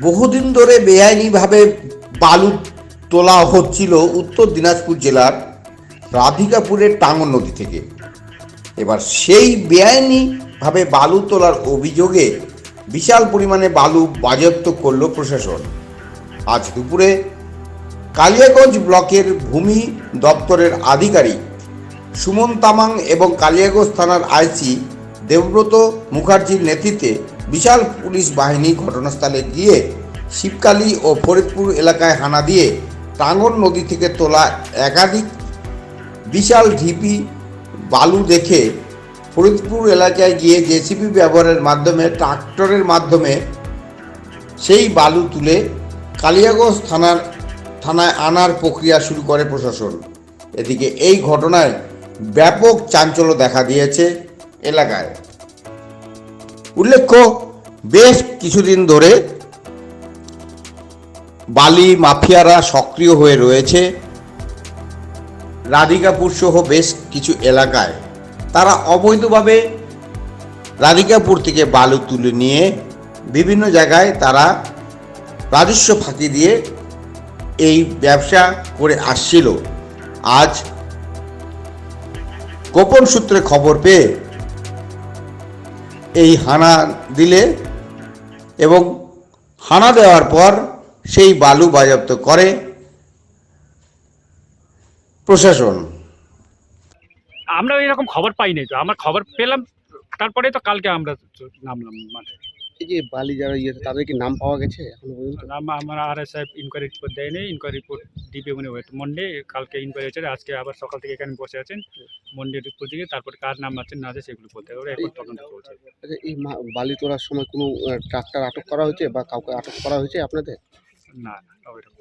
বহুদিন ধরে বেআইনিভাবে বালু তোলা হচ্ছিল উত্তর দিনাজপুর জেলার রাধিকাপুরের টাঙ্গন নদী থেকে। এবার সেই বেআইনিভাবে বালু তোলার অভিযোগে বিশাল পরিমাণে বালু বাজেয়াপ্ত করল প্রশাসন। আজ দুপুরে কালিয়াগঞ্জ ব্লকের ভূমি দপ্তরের আধিকারিক সুমন তামাং এবং কালিয়াগঞ্জ থানার আইসি দেবব্রত মুখার্জির নেতৃত্বে বিশাল পুলিশ বাহিনী ঘটনাস্থলে গিয়ে শিবকালী ও ফরিদপুর এলাকায় হানা দিয়ে টাঙ্গন নদী থেকে তোলা একাধিক বিশাল ঢিপি বালু দেখে ফরিদপুর এলাকায় গিয়ে জেসিপি ব্যবহারের মাধ্যমে, ট্রাক্টরের মাধ্যমে সেই বালু তুলে কালিয়াগঞ্জ থানার, থানায় আনার প্রক্রিয়া শুরু করে প্রশাসন। এদিকে এই ঘটনায় ব্যাপক চাঞ্চল্য দেখা দিয়েছে এলাকায়। উল্লেখ্য, বেশ কিছুদিন ধরে বালি মাফিয়ারা সক্রিয় হয়ে রয়েছে। রাধিকাপুর সহ বেশ কিছু এলাকায়। তারা অবৈধভাবে রাধিকাপুর থেকে বালু তুলে নিয়ে বিভিন্ন জায়গায় তারা রাজস্ব ফাঁকি দিয়ে এই ব্যবসা করে আসছিল। আজ গোপন সূত্রে খবর পেয়ে এই হানা দিলে এবং হানা দেওয়ার পর সেই বালু বাজেয়াপ্ত করে প্রশাসন। আমরা এরকম খবর পাইনি তো, আমরা খবর পেলাম, তারপরে তো কালকে আমরা নামলাম মাঠে। এই যে বালি যারা ইয়ে তাদের কি নাম পাওয়া গেছে এখনও পর্যন্ত? নাম আমরা আর এস ইনকোয়ারি রিপোর্ট দেয়নি। ইনকোয়ারি রিপোর্ট দিবে মনে হয় মন্ডে কালকে ইনকোয়ারি হয়েছে। আজকে আবার সকাল থেকে এখানে বসে আছেন। মন্ডে রিপোর্ট দিকে তারপর কার নাম আছে না আছে সেগুলো বলতে হবে। এখন তদন্ত চলছে। আচ্ছা এই বালি তোলার সময় কোনো ট্রাক্টর আটক করা হয়েছে বা কাউকে আটক করা হয়েছে আপনাদের? না না ওইরকম।